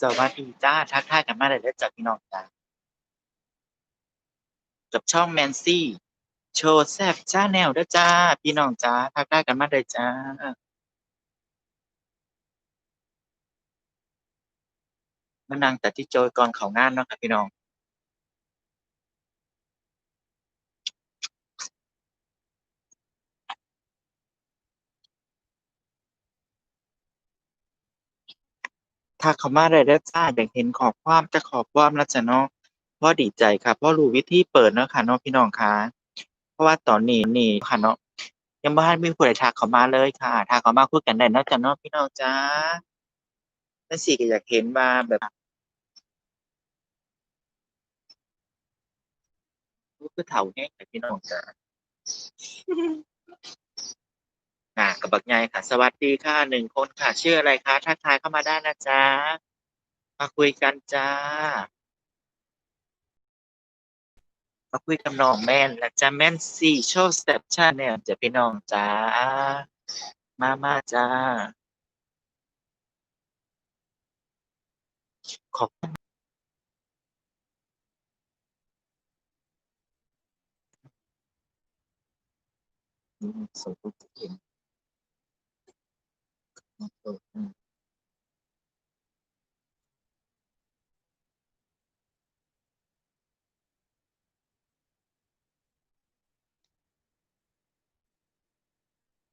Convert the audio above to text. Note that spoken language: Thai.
สวัสดีจ้า ทักทายกันมาเลยเด้อจ้าพี่น้องจ้ากับช่องแมนซี่ โชว์แซบจ้าแนวเด้อจ้า พี่น้องจ้า ทักทายกันมาเลยจ้ามานั่งแต่ที่โจยก่อนเขางานเนาะครับพี่น้อง ทักเข้ามาได้เด้อจ้าอยากเห็นขอบความจะขอบความล้วจ้ะเนาะเพราะดีใจครับเพราะรู้วิธีเปิดเนาะค่ะเนาะพี่น้องค่ะ เพราะว่าตอนนี้นี่ค่ะเนาะยังบ่ทันมีผู้ใดทักเข้ามาเลยค่ะทักเข้ามาคุยกันได้นาะจ้ะเนาะพี่น้องจ้าจั่งซี้ก็อยากเห็นว่าแบบคือเฒ่าแฮงค่พี่น้องจ้า กับบักใหญ่ค่ะ สวัสดีค่ะหนึ่งคนค่ะ ชื่ออะไรคะทักทายเข้ามาได้นะจ๊ะ มาคุยกันจ้า มาคุยกับน้องแม่นและจ้าแม่นสี่โชว์สเต็ปชาแนลจะพี่น้องจ้า มามาจ้า ขอบคุณอืมทุกทีเห็น